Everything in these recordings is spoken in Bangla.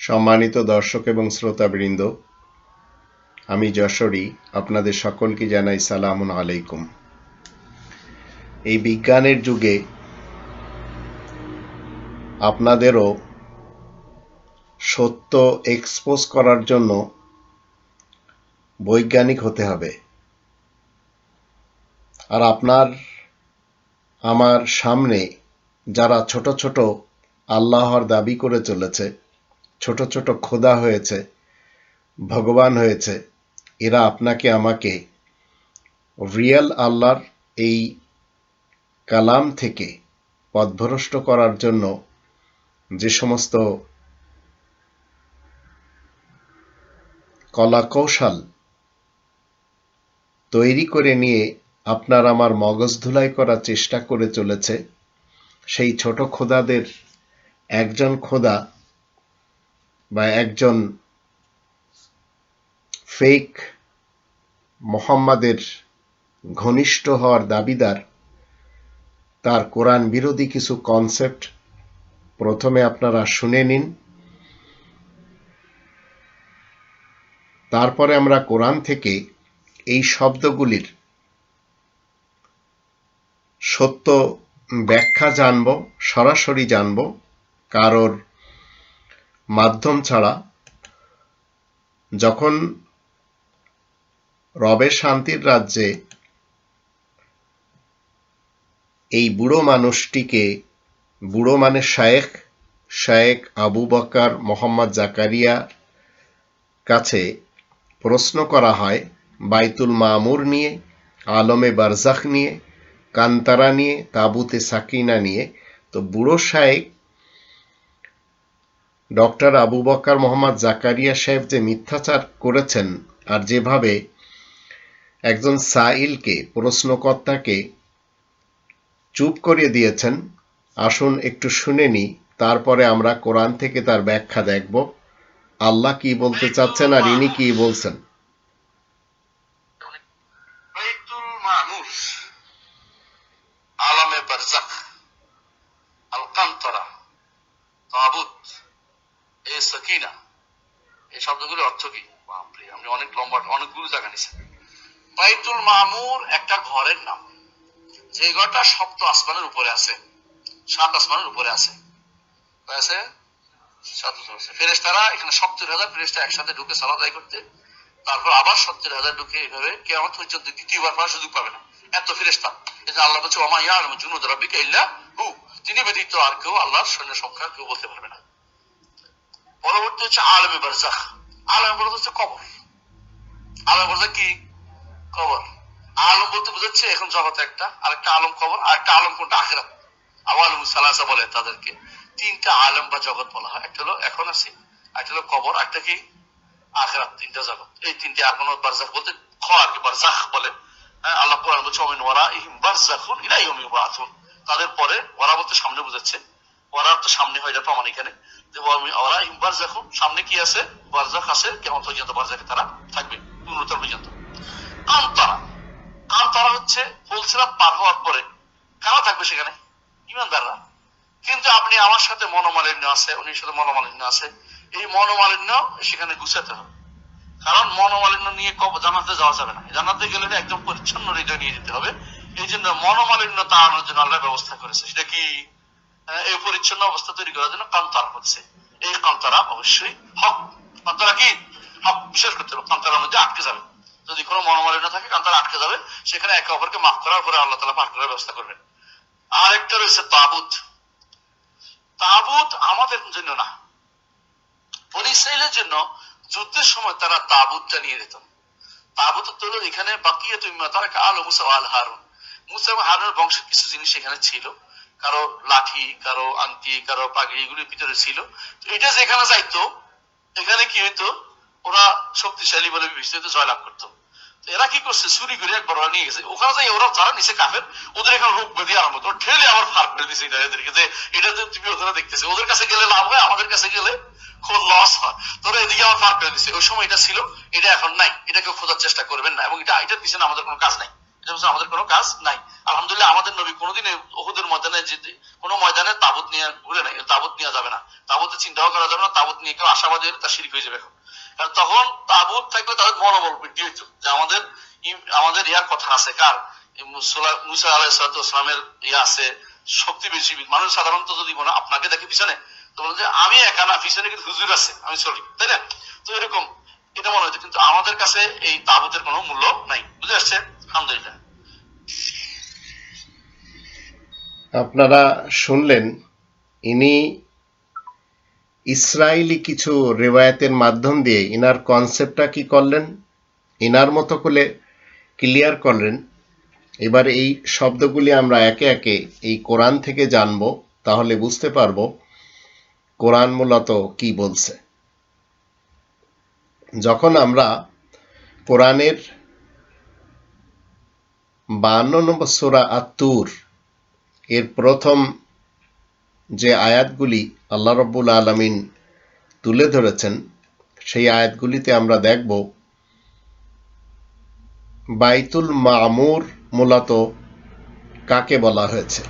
সম্মানিত দর্শক এবং শ্রোতাবৃন্দ, আমি যশোরী, আপনাদের সকলকে জানাই সালামুন আলাইকুম। এই বিজ্ঞানের যুগে আপনাদেরও সত্য এক্সপোজ করার জন্য বৈজ্ঞানিক হতে হবে। আর আপনার, আমার সামনে যারা ছোট ছোট আল্লাহর দাবি করে চলেছে ছোট ছোট খোদা হয়েছে, ভগবান হয়েছে, এরা আপনাকে, আমাকে। রিয়েল আল্লাহর এই কালাম থেকে পথভ্রষ্ট করার জন্য যে সমস্ত কলা কৌশল তৈরি করে নিয়ে আপনার আমার মগজ ধুলাই করার চেষ্টা করে চলেছে, সেই ছোট খোদাদের একজন খোদা বা একজন ফেক মোহাম্মদের ঘনিষ্ঠ হওয়ার দাবিদার, তার কোরআন বিরোধী কিছু কনসেপ্ট প্রথমে আপনারা শুনে নিন। তারপরে আমরা কোরআন থেকে এই শব্দগুলির সত্য ব্যাখ্যা জানব, সরাসরি জানব, কারোর মাধ্যম ছাড়া যখন রবের শান্তির রাজ্যে এই বুড়ো মানুষটিকে, বুড়ো মানে শায়েখ শায়েখ আবু বকার, মোহাম্মদ জাকারিয়া কাছে প্রশ্ন করা হয়, বাইতুল মামুর নিয়ে, আলমে বারজাখ নিয়ে, কান্তারা নিয়ে, তাবুতে সাকিনা নিয়ে, তো বুড়ো শায়েক ডক্টর আবু বকার মোহাম্মদ জাকারিয়া সাহেব যে মিথ্যাচার করেছেন আর যেভাবে একজন সাইলকে প্রশ্নকর্তাকে চুপ করিয়ে দিয়েছেন, আসুন একটু শুনে নি, তারপরে আমরা কোরআন থেকে তার ব্যাখ্যা দেখব। আল্লাহ কি বলতে চাচ্ছেন আর ইনি কি বলছেন বাইতুল মামুর আলমে বারজাক আল কান্তরা তাবুত এ সকিনা এই অর্থ কি? বাপরে, আপনি অনেক লম্বা, অনেকগুলো জায়গা নিছেন বাইতুল মামুর একটা ঘরের নাম। যে ঘরটা সপ্ত আসমানের উপরে আছে, সাত আসমানের উপরে আছে। আছে? সাত আছে। ফেরেশতারা এখানে সত্তর হাজার ফেরেশতা একসাথে ঢুকে সালাদ আদায় করতে, তারপর আবার সত্তর হাজার ঢুকে এইভাবে কেমন পর্যন্ত দ্বিতীয়বার পড়ার সুযোগ পাবে না। এত ফেরেস্তা এই যে আল্লাহ বলছে ওমা ইয়া আলম জুনুদ রাব্বিকা ইল্লা হু। তিনি ব্যতীত আর কেউ আল্লাহর সৈন্য সংখ্যা কেউ বলতে পারবে না। পরবর্তী হচ্ছে আলমে বারজাখ। আলম বলতে হচ্ছে কবর। আলম বলতে কি? কবর। আলম বলতে বোঝাচ্ছে এখন জগৎ একটা, আরেকটা আলম কবর আর একটা আলম কোনটা? সালাসা বলে তাদেরকে। তিনটা আলম বা জগৎ বলা হয়। একটা হলো এখন আছে একটা হলো কবর একটা কি? আখরাত, তিনটা জগৎ। এই তিনটে আর বলতে খ আর কি বলে। হ্যাঁ আল্লাহ কোরআন বলছে অমিন ওয়ারা ইহিম বারজাখুন ইলা ইয়মি বাআথুন তাদের পরে ওরা বলতে সামনে বুঝাচ্ছে ওরা তো সামনে হয় প্রমাণ এখানে। সামনে কি আছে? আছে, কেমন পর্যন্ত তারা থাকবে? পর্যন্ত। কান্তারা কান্তারা হচ্ছে পার হওয়ার পরে। কারা থাকবে সেখানে? ইমানদাররা। কিন্তু আপনি আমার সাথে মনোমালিন্য আছে, উনির সাথে মনোমালিন্য আছে। এই মনোমালিন্য সেখানে গুছাতে হবে। কারণ মনোমালিন্য নিয়ে জানাতে যাওয়া যাবে না। জানাতে গেলে একদম পরিচ্ছন্ন হৃদয় নিয়ে যেতে হবে। এই জন্য মনোমালিন্য তাড়ানোর জন্য আল্লাহ ব্যবস্থা করেছে। সেটা কি? এই পরিচ্ছন্ন অবস্থা তৈরি করার জন্য কান্তারা হচ্ছে এই কান্তারা অবশ্যই হক। কান্তারা কি? হক বিশ্বাস করতে হবে। কান্তারার মধ্যে আটকে যাবে। যদি কোনো মনোমালিন্য থাকে কান্তারা আটকে যাবে। সেখানে একে অপরকে মাফ করার পরে আল্লাহ তালা পার করার ব্যবস্থা করবেন। আরেকটা রয়েছে তাবুত। তাবুত আমাদের জন্য না। ইসরায়েলের জন্য যুদ্ধের সময় তারা তাবুতটা নিয়ে যেত তাবুত হলো এখানে বাকিয়ে তুমি তারা আলো মুসা আল হারুন। মুসা হারুনের বংশের কিছু জিনিস এখানে ছিল। কারও লাঠি, কারও আংটি, কারও পাগড়ি এগুলির ভিতরে ছিল। এটা যেখানে যাইতো, এখানে কি হইতো? ওরা শক্তিশালী বলে বিবেচিত জয়লাভ করতো। এরা কি করছে? চুরি করে একবার ওরা নিয়ে গেছে। ওখানে যাই ওরা যারা নিচে কাফের, ওদের এখানে রোগ ব্যাধি আরম্ভ করে ঠেলে আবার ফার করে এটা এদেরকে যে, এটা যে তুমি ওখানে দেখতেছে, ওদের কাছে গেলে লাভ হয়, আমাদের কাছে গেলে খুব লস হয়। তোরা এদিকে আমার ফার করে দিছে। ওই সময় এটা ছিল, এটা এখন নাই। এটাকে খোঁজার চেষ্টা করবেন না। এবং এটা এটার পিছনে আমাদের কোনো কাজ নাই। আমাদের কোনো কাজ নাই। আলহামদুলিল্লাহ আমাদের নবী কোনোদিন ওহুদের ময়দানে যে কোনো ময়দানে তাবুত নিয়ে ঘুরে নাই, তাবুত নেওয়া যাবে না। তাবুতে চিন্তাও করা যাবে না, তাবুত নিয়ে কেউ আশাবাদী হলে তার শিরিক হয়ে যাবে এখন। কারণ তখন তাবুত থাকবে তাদের মনোবল বৃদ্ধি হইতো। যে আমাদের আমাদের ইয়ার কথা আছে, কার? মুসা আলাইসালামের ইয়া আছে, শক্তি বেশি। মানুষ সাধারণত যদি মনে আপনাকে দেখে পিছনে, তো যে আমি একা না, পিছনে কিন্তু হুজুর আছে, আমি চলি তাই না? তো এরকম, এটা মনে হতো কিন্তু আমাদের কাছে এই তাবুতের কোনো মূল্য নাই। বুঝে আসছে আপনারা শুনলেন, ইনি ইসরায়েলি কিছু রেওয়ায়তের মাধ্যম দিয়ে ইনার কনসেপ্টটা কি করলেন, ইনার মতো করে ক্লিয়ার করলেন। এবার এই শব্দগুলি আমরা একে একে এই কোরআন থেকে জানব, তাহলে বুঝতে পারব কোরআন মূলত কি বলছে। যখন আমরা কোরআনের বান্ন নম্বর সোরা আত্মুর এর প্রথম যে আয়াতগুলি আল্লাহ রব্বুল আলমিন তুলে ধরেছেন, সেই আয়াতগুলিতে আমরা দেখব, বাইতুল মামুর মূলত কাকে বলা হয়েছে?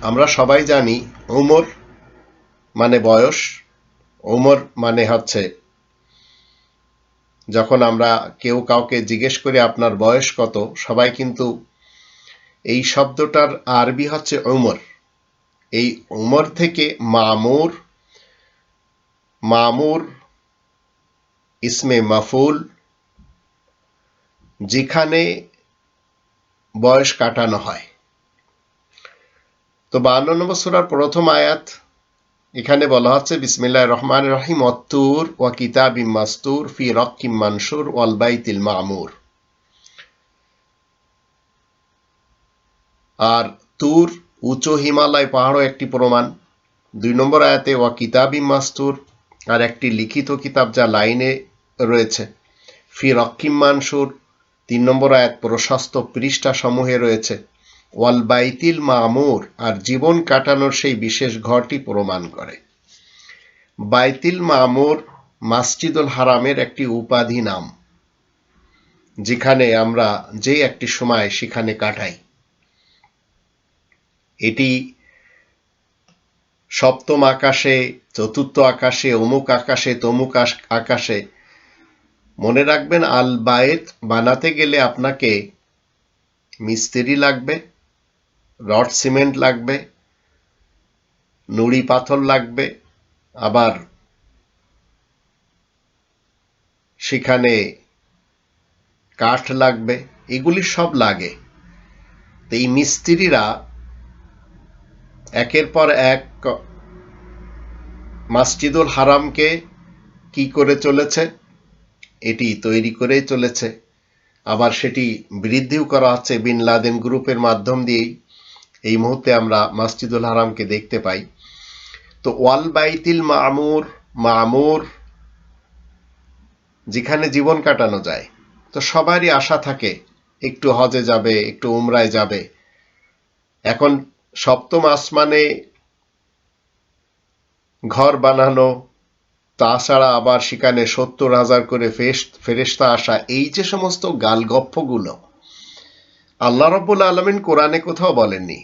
আমরা সবাই জানি, উমর মানে বয়স, উমর মানে হচ্ছে যখন আমরা কেউ কাউকে জিজ্ঞেস করি, আপনার বয়স কত? সবাই কিন্তু, এই শব্দটার আরবি হচ্ছে উমর। এই উমর থেকে মামুর মামুর ইসমে মাফুল, যেখানে বয়স কাটানো হয়। তো বান্ন নম্বর সুরার প্রথম আয়াত এখানে বলা হচ্ছে বিসমিল্লাহ রহমান রহিম, অত্তুর ওয়া কিতাবিম মাস্তুর ফি রকিম মানসুর ওয়াল বাইতিল মামুর। আর তুর, উঁচু হিমালয় পাহাড়ও একটি প্রমাণ। দুই নম্বর আয়াতে, ওয়া কিতাবি মাস্তুর, আর একটি লিখিত কিতাব যা লাইনে রয়েছে, ফি রক্ষিম মানসুর তিন নম্বর আয়াত, প্রশস্ত পৃষ্ঠা সমূহে রয়েছে। ওয়াল বাইতিল মামুর আর জীবন কাটানোর সেই বিশেষ ঘরটি প্রমাণ করে। বাইতিল মামুর মাসজিদুল হারামের একটি উপাধি নাম, যেখানে আমরা যে একটি সময় সেখানে কাটাই। এটি সপ্তম আকাশে, চতুর্থ আকাশে, অমুক আকাশে, তমুক আকাশে। মনে রাখবেন আল বায়েত বানাতে গেলে আপনাকে মিস্ত্রি লাগবে রড সিমেন্ট লাগবে, নুড়ি পাথর লাগবে, আবার সেখানে কাঠ লাগবে, এগুলি সব লাগে। তো এই মিস্ত্রিরা একের পর এক মাসজিদুল হারামকে কি করে চলেছে? এটি তৈরি করেই চলেছে। আবার সেটি বৃদ্ধিও করা হচ্ছে বিন লাদেন গ্রুপের মাধ্যম দিয়েই। এই মুহূর্তে আমরা মসজিদুল হারামকে দেখতে পাই। তো ওয়াল বাইতিল মামুর মামুর, যেখানে জীবন কাটানো যায়। তো সবারই আশা থাকে, একটু হজে যাবে, একটু উমরায় যাবে। এখন সপ্তম আসমানে ঘর বানানো, তাছাড়া আবার সেখানে সত্তর হাজার করে ফেরেশতা আসা, এই যে সমস্ত গালগপ্পগুলো, আল্লাহ রব্বুল আলমিন কোরআনে কোথাও বলেননি।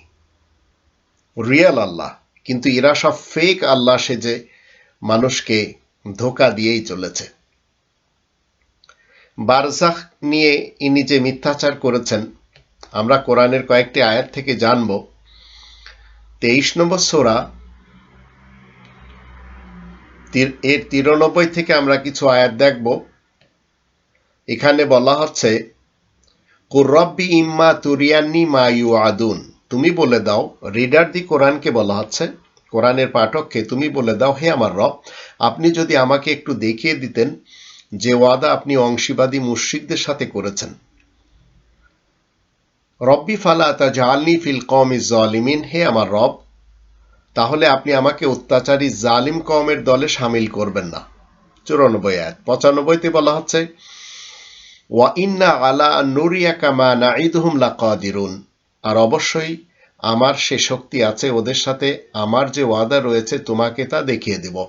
রিয়েল আল্লাহ। কিন্তু এরা সব ফেক আল্লাহ সেজে মানুষকে ধোকা দিয়েই চলেছে। বারজাখ নিয়ে ইনি যে মিথ্যাচার করেছেন, আমরা কোরআনের কয়েকটি আয়াত থেকে জানব। তেইশ নম্বর সোরা এর তিরানব্বই থেকে আমরা কিছু আয়াত দেখব। এখানে বলা হচ্ছে কুরব্বি ইম্মা তুরিয়ান্নি মা ইউ আদুন তুমি বলে দাও রিডার দি কোরআনকে বলা হচ্ছে কোরআনের পাঠককে তুমি বলে দাও, হে আমার রব, আপনি যদি আমাকে একটু দেখিয়ে দিতেন যে ওয়াদা আপনি অংশীবাদী মুশ্রিকদের সাথে করেছেন। রব্বি ফালা তাজআলনি ফিল কম ইজ জালিমিন, হে আমার রব, তাহলে আপনি আমাকে অত্যাচারী জালিম কওমের দলে সামিল করবেন না। চুরানব্বই আয়াত, পঁচানব্বইতে বলা হচ্ছে ওয়া ইন্না আলা নুরিয়াকা মা নাইদুহুম লাকাদিরুন। আর অবশ্যই আমার সে শক্তি আছে ওদের সাথে, আমার যে ওয়াদা রয়েছে তোমাকে তা দেখিয়ে দেব।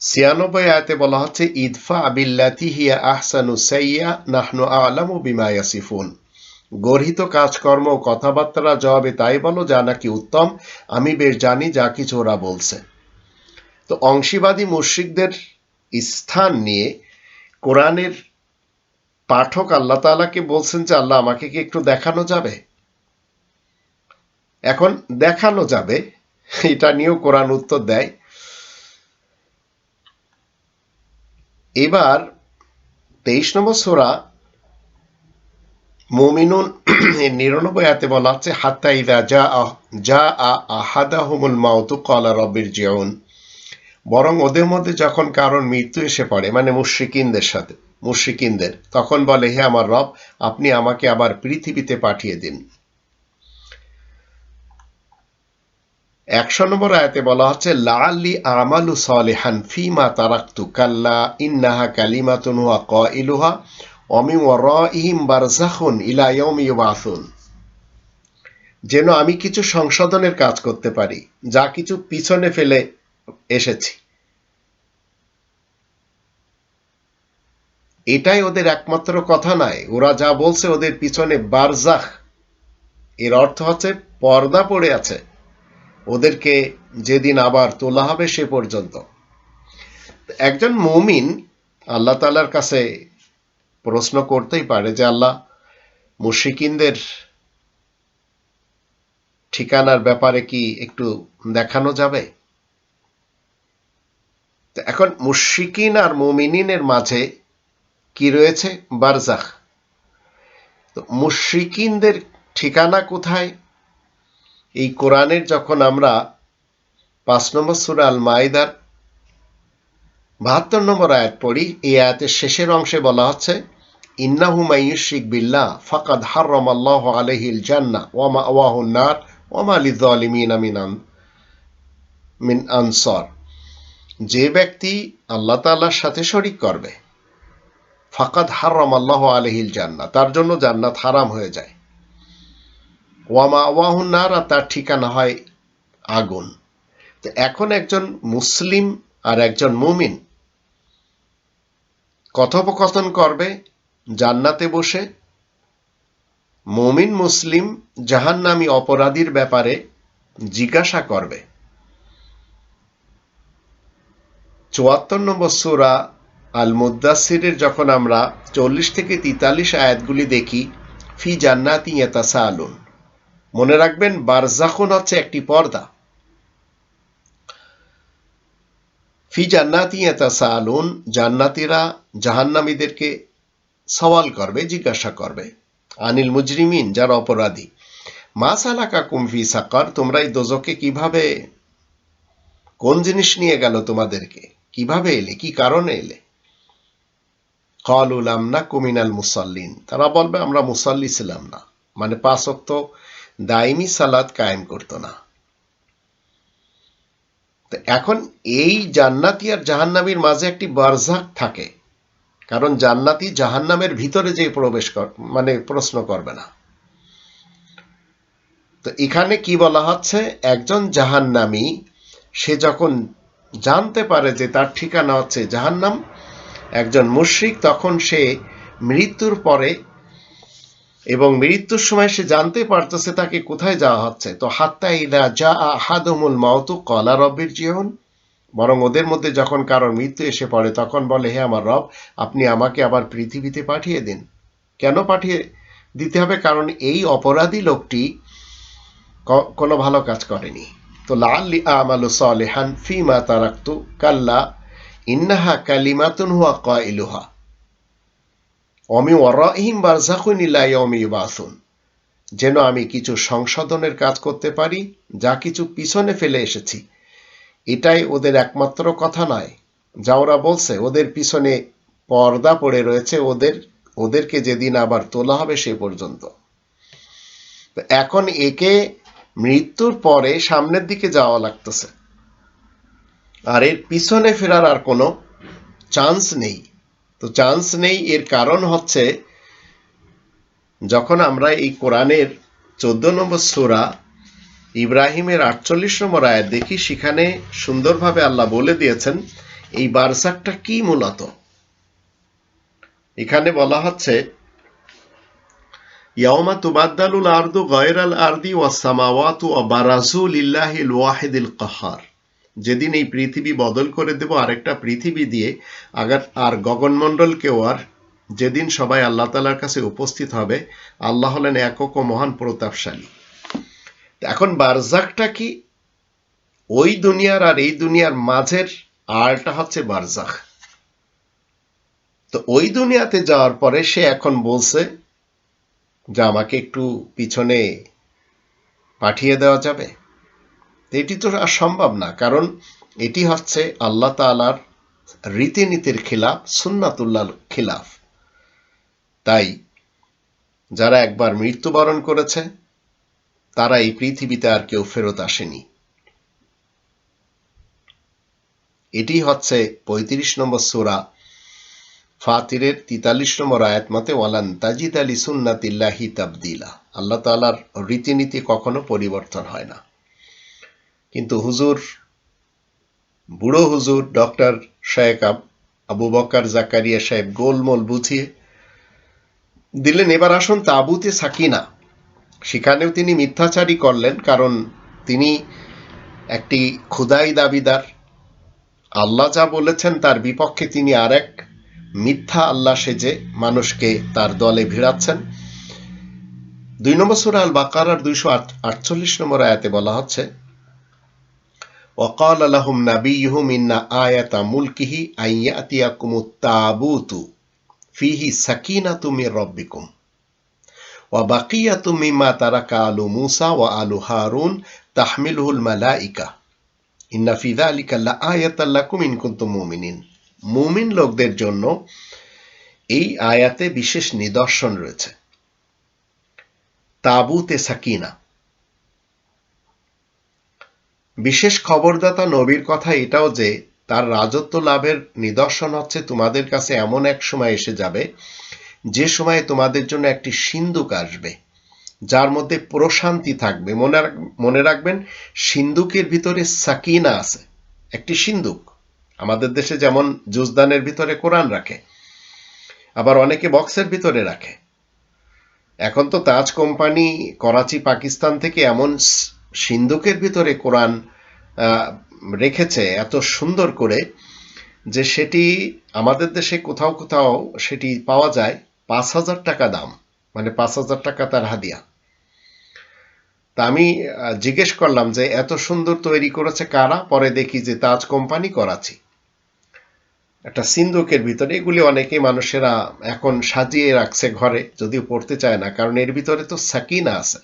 ছিয়ানব্বই আয়াতে বলা হচ্ছে, ইদফা আবিল্লাতি হিয়া আহসানু সাইয়া, নাহনু আলামু বিমা ইয়াসিফুন। গর্হিত কাজকর্ম ও কথাবার্তার জবাবে তাই বলো, যা নাকি উত্তম, আমি বেশ জানি যা কিছু ওরা বলছে। তো অংশীবাদী মুশ্রিকদের স্থান নিয়ে কোরআনের পাঠক আল্লাহ তাআলাকে বলছেন যে, আল্লাহ আমাকে কি একটু দেখানো যাবে? এখন দেখানো যাবে। এটা নিয়েও কোরআন উত্তর দেয়। এবার তেইশ নম্বর সোরা মুমিনুন নিরানব্বই আয়াতে বলা হচ্ছে হাত্তা ইদা যা যা আ আহাদাহুমুল মাউতু কলা রব্বির জিউন। বরং ওদের মধ্যে যখন কারোর মৃত্যু এসে পড়ে মানে মুশ্রিকিনদের সাথে, মুশ্রিকিনদের, তখন বলে, হে আমার রব, আপনি আমাকে আবার পৃথিবীতে পাঠিয়ে দিন। একশো নম্বর আয়াতে বলা হচ্ছে, লাআল্লি আমালু ফিমা তারাক্তু, কাল্লা ইন্নাহা কালিমাতুন হুয়া কাইলুহা অমি ওয়ারাইহিম বারজাখুন ইলা ইয়াউমি ইউবাসুন। যেন আমি কিছু সংশোধনের কাজ করতে পারি, যা কিছু পিছনে ফেলে এসেছি। এটাই ওদের একমাত্র কথা নয়, ওরা যা বলছে ওদের পিছনে বারজাহ এর অর্থ হচ্ছে পর্দা পড়ে আছে। ওদেরকে যেদিন আবার তোলা হবে সে পর্যন্ত। একজন মুমিন আল্লাহ তালার কাছে প্রশ্ন করতেই পারে যে, আল্লাহ মুশিকিনদের ঠিকানার ব্যাপারে কি একটু দেখানো যাবে? এখন মুশিকিন আর মুমিনিনের মাঝে কি রয়েছে? বারজাখ। তো মুশিকিনদের ঠিকানা কোথায়? এই কোরআনের যখন আমরা পাঁচ নম্বর সুরা আল মাইদার বাহাত্তর নম্বর আয়াত পড়ি, এই আয়াতের শেষের অংশে বলা হচ্ছে, ইন্নাহু মাইয়ুশরিক বিল্লাহ, ফাকাদ হাররাম আল্লাহ আলাইহিল জান্নাহ ওয়া মাওয়াহু নার ওয়া মা লিযালিমিনা মিন আন- আনসার। যে ব্যক্তি আল্লাহ তাআলার সাথে শরিক করবে, ফাকাদ হাররাম আল্লাহ আলাইহিল জান্নাহ তার জন্য জান্নাত হারাম হয়ে যায়। ওয়ামা ওয়াহুন আর তার ঠিকানা হয় আগুন। তো এখন একজন মুসলিম আর একজন মুমিন কথোপকথন করবে, জান্নাতে বসে। মুমিন, মুসলিম, জাহান্নামী অপরাধীর ব্যাপারে জিজ্ঞাসা করবে। চুয়াত্তর নম্বর সুরা আল মুদাসিরের যখন আমরা চল্লিশ থেকে তেতাল্লিশ আয়াতগুলি দেখি, ফি জান্নাতি ইয়াতাসা আলুন মনে রাখবেন, বারজাখুন হচ্ছে একটি পর্দা। ফি জান্নাতি ইয়াতাসালুন, জান্নাতীরা জাহান্নামীদেরকে সওয়াল করবে, জিজ্ঞাসা করবে। আনিল মুজরিমিন, যারা অপরাধী। মা সালাকা কুমফি সাকার, তোমরা এই দোজকে কীভাবে, কোন জিনিস নিয়ে গেল তোমাদেরকে? কীভাবে এলে? কি কারণে এলে? কলুল না কুমিনাল মুসল্লিন। তারা বলবে, আমরা মুসল্লি ছিলাম না। মানে পাঁচ অক্ত দাইমি সালাদ কায়েম করতো না। এখন এই জান্নাতি আর জাহান্নামীর মাঝে একটি বারজাক থাকে, কারণ জান্নাতি জাহান্নামের ভিতরে যে প্রবেশ কর মানে প্রশ্ন করবে না। তো এখানে কি বলা হচ্ছে? একজন জাহান্নামি, সে যখন জানতে পারে যে তার ঠিকানা হচ্ছে জাহান্নাম, একজন মুশরিক, তখন সে মৃত্যুর পরে এবং মৃত্যুর সময় সে জানতে পারতেছে তাকে কোথায় যাওয়া হচ্ছে। তো হাত্তা ইদা যা আহাদুমুল মাউতু কলা রব্বির জীবন বরং ওদের মধ্যে যখন কারোর মৃত্যু এসে পড়ে, তখন বলে, হে আমার রব, আপনি আমাকে আবার পৃথিবীতে পাঠিয়ে দিন। কেন পাঠিয়ে দিতে হবে? কারণ এই অপরাধী লোকটি ক- কোনো ভালো কাজ করেনি। তো লাল্লি আমালু সালেহান ফিমা তারাক্তু, কাল্লা ইন্নাহা কালিমাতুন হুয়া কাইলুহা অমি ওয়ারাহিম বারজাকুন ইলা ইয়াউমি ইউবাসুন। যেন আমি কিছু সংশোধনের কাজ করতে পারি, যা কিছু পিছনে ফেলে এসেছি। এটাই ওদের একমাত্র কথা নয়। যা ওরা বলছে, ওদের পিছনে পর্দা পড়ে রয়েছে, ওদের, ওদেরকে যেদিন আবার তোলা হবে সে পর্যন্ত। এখন একে মৃত্যুর পরে সামনের দিকে যাওয়া লাগতেছে। আর এর পিছনে ফেরার আর কোনো চান্স নেই। তো চান্স নেই, এর কারণ হচ্ছে যখন আমরা এই কোরআনের চোদ্দ নম্বর সুরা ইব্রাহিমের আটচল্লিশ নম্বর আয়াত দেখি, সেখানে সুন্দরভাবে আল্লাহ বলে দিয়েছেন, এই বারসাকটা কি মূলত? এখানে বলা হচ্ছে ইয়াওমা তুবাদ্দালুল আরদু গয়রাল আরদি ওয়াস সামাওয়াতু ওয়া বারাজু লিল্লাহিল ওয়াহিদিল কাহার। যেদিন এই পৃথিবী বদল করে দেব আরেকটা পৃথিবী দিয়ে আগার আর গগনমণ্ডলকেও আর যেদিন সবাই আল্লাহ তালার কাছে উপস্থিত হবে, আল্লাহ হলেন একক ও মহান প্রতাপশালী। এখন বারজাকটা কি ওই দুনিয়ার আর এই দুনিয়ার মাঝের আড়টা হচ্ছে বারজাক? তো ওই দুনিয়াতে যাওয়ার পরে সে এখন বলছে যে আমাকে একটু পিছনে পাঠিয়ে দেওয়া যাবে। এটি তো আর সম্ভব না, কারণ এটি হচ্ছে আল্লাহ তালার রীতিনীতির খিলাফ সুন্নাতুল্লাহ খিলাফ। তাই যারা একবার মৃত্যুবরণ করেছে, তারা এই পৃথিবীতে আর কেউ ফেরত আসেনি। এটি হচ্ছে পঁয়ত্রিশ নম্বর সুরা ফাতিরের তিতাল্লিশ নম্বর আয়াত মতে, ওয়ালান তাজিদ আলী সুন্নাতিল্লাহি তাবদিলা। আল্লাহ তালার রীতিনীতি কখনো পরিবর্তন হয় না। কিন্তু হুজুর, বুড়ো হুজুর ডক্টর শায়েক আবু বকার জাকারিয়া সাহেব গোলমোল বুঝিয়ে দিলেন, এবার আসুন তাবুতে সাকিনা। সেখানেও তিনি মিথ্যাচারী করলেন, কারণ তিনি একটি ক্ষুদাই দাবিদার। আল্লাহ যা বলেছেন তার বিপক্ষে তিনি আরেক মিথ্যা আল্লাহ সেজে মানুষকে তার দলে ভিড়াচ্ছেন। দুই নম্বর সুরা আল বাকারার দুইশো আটচল্লিশ নম্বর আয়াতে বলা হচ্ছে وقال لهم نبيهم إن آية ملكه أن يأتيكم التابوت فيه سكينة من ربكم وبقية مما ترك آل موسى وآل هارون تحمله الملائكة إن في ذلك لآية لكم إن كنتم مؤمنين মুমিন লোকদের জন্য এই আয়াতে বিশেষ নিদর্শন রয়েছে তাবুতে সাকিনা বিশেষ খবরদাতা নবীর কথা এটাও যে, তার রাজত্ব লাভের নিদর্শন হচ্ছে তোমাদের কাছে এমন এক সময় এসে যাবে, যে সময়ে তোমাদের জন্য একটি সিন্ধুক আসবে, যার মধ্যে প্রশান্তি থাকবে। মনে মনে রাখবেন সিন্ধুকের ভিতরে সাকিনা আছে, একটি সিন্ধুক আমাদের দেশে যেমন জুজদানের ভিতরে কোরআন রাখে, আবার অনেকে বক্সের ভিতরে রাখে। এখন তো তাজ কোম্পানি, করাচি, পাকিস্তান থেকে এমন সিন্ধুকের ভিতরে কোরআন রেখেছে এত সুন্দর করে যে সেটি আমাদের দেশে কোথাও কোথাও সেটি পাওয়া যায় পাঁচ হাজার টাকা দাম মানে পাঁচ হাজার টাকা তার হাদিয়া। তা আমি জিজ্ঞেস করলাম যে এত সুন্দর তৈরি করেছে কারা? পরে দেখি যে তাজ কোম্পানি করাচি। একটা সিন্ধুকের ভিতরে, এগুলি অনেকেই মানুষেরা এখন সাজিয়ে রাখছে ঘরে, যদিও পড়তে চায় না, কারণ এর ভিতরে তো সাকিনা আছে।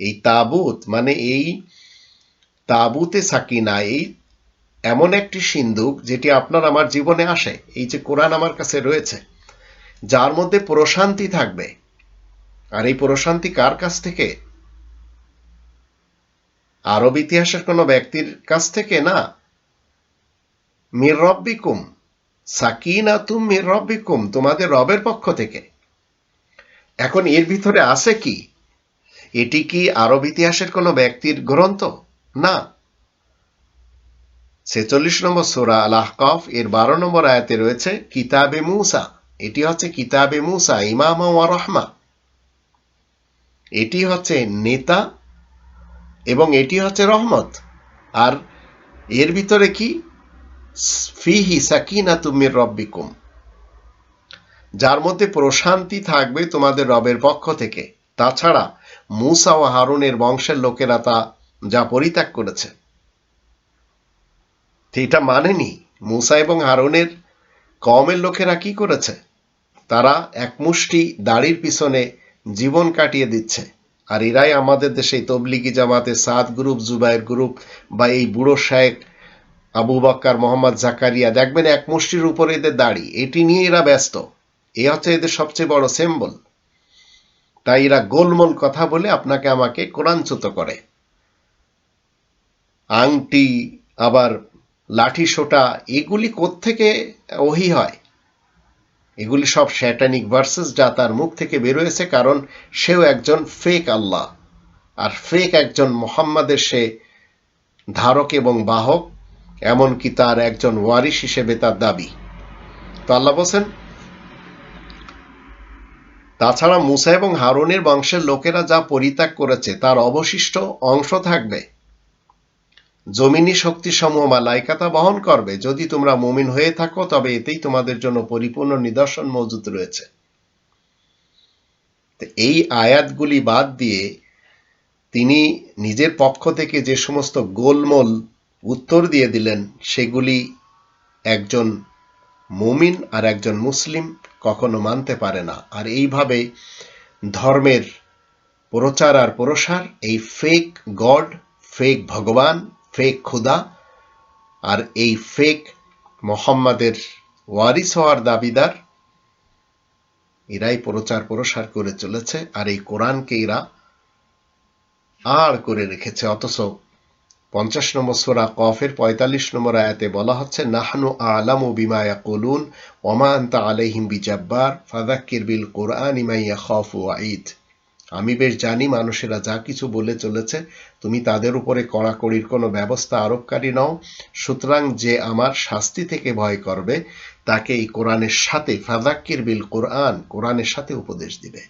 এই তাবুত মানে এই তাবুতে সাকিনা এই এমন একটি সিন্ধুক যেটি আপনার আমার জীবনে আসে, এই যে কোরআন আমার কাছে রয়েছে, যার মধ্যে প্রশান্তি থাকবে। আর এই প্রশান্তি কার কাছ থেকে? আরব ইতিহাসের কোনো ব্যক্তির কাছ থেকে না? মির রব্বিকুম সাকিনা তুম মির রব্বিকুম, তোমাদের রবের পক্ষ থেকে। এখন এর ভিতরে আছে কি? এটি কি আরব ইতিহাসের কোনো ব্যক্তির গ্রন্থ? না। ছেচল্লিশ নম্বর সোরা আল আহকফ এর বারো নম্বর আয়াতে রয়েছে, কিতাবে মুসা। এটি হচ্ছে কিতাবে মুসা, ইমাম ওয়া রহমা। এটি হচ্ছে নেতা এবং এটি হচ্ছে রহমত। আর এর ভিতরে কি? ফিহি সাকিনা তুমির রব্বিকুম। যার মধ্যে প্রশান্তি থাকবে তোমাদের রবের পক্ষ থেকে। তাছাড়া মুসা ও হারুনের বংশের লোকেরা তা যা পরিত্যাগ করেছে। এটা মানেনি। মুসা এবং হারুনের কমের লোকেরা কি করেছে? তারা এক মুষ্টি দাড়ির পিছনে জীবন কাটিয়ে দিচ্ছে। আর এরাই আমাদের দেশে তবলিগি জামাতে সাদ গ্রুপ, জুবাইর গ্রুপ বা এই বুড়ো শায়েক আবু বাক্কার, মোহাম্মদ জাকারিয়া। দেখবেন এক মুষ্টির উপরে এদের দাড়ি। এটি নিয়ে এরা ব্যস্ত। এ হচ্ছে এদের সবচেয়ে বড় সেম্বল তাই এরা গোলমোল কথা বলে আপনাকে আমাকে কোরআনচ্যুত করে। আংটি, আবার লাঠি সোটা, এগুলি কোত্থেকে ওহি হয়? এগুলি সব শ্যাটানিক ভার্সেস যা তার মুখ থেকে বেরোয়েছে কারণ সেও একজন ফেক আল্লাহ। আর ফেক একজন মোহাম্মদের সে ধারক এবং বাহক, এমনকি তার একজন ওয়ারিস হিসেবে তার দাবি। তো আল্লাহ বলছেন, তাছাড়া মুসা এবং হারুনের বংশের লোকেরা যা পরিত্যাগ করেছে, তার অবশিষ্ট অংশ থাকবে। জমিনী শক্তি সমূহ মালাইকাতা বহন করবে। যদি তোমরা মুমিন হয়ে থাকো, তবে এতেই তোমাদের জন্য পরিপূর্ণ নিদর্শন মজুদ রয়েছে। এই আয়াতগুলি বাদ দিয়ে তিনি নিজের পক্ষ থেকে যে সমস্ত গোলমোল উত্তর দিয়ে দিলেন, সেগুলি একজন মুমিন আর একজন মুসলিম কখনো মানতে পারে না। আর এইভাবে ধর্মের প্রচার আর প্রসার, এই ফেক গড ফেক ভগবান ফেক খুদা আর এই ফেক মোহাম্মদের ওয়ারিস হওয়ার দাবিদার এরাই প্রচার প্রসার করে চলেছে আর এই কোরআনকে এরা আর করে রেখেছে। অথচ পঞ্চাশ নম্বর সোরা কফের পঁয়তাল্লিশ নম্বর আয়াতে বলা হচ্ছে, নাহনু আলামু বিমা ইয়াকুলুন ওমা আনতা আলাইহিম বিজাব্বার ফাদাক্কির বিল কোরআন ইমাইয়া খফ ওয়াঈদ আমি বেশ জানি মানুষেরা যা কিছু বলে চলেছে, তুমি তাদের উপরে কড়াকড়ির কোনো ব্যবস্থা আরোপকারী নও। সুতরাং যে আমার শাস্তি থেকে ভয় করবে তাকে এই কোরআনের সাথে ফাদাক্কির বিল কোরআন, কোরআনের সাথে উপদেশ দিবে।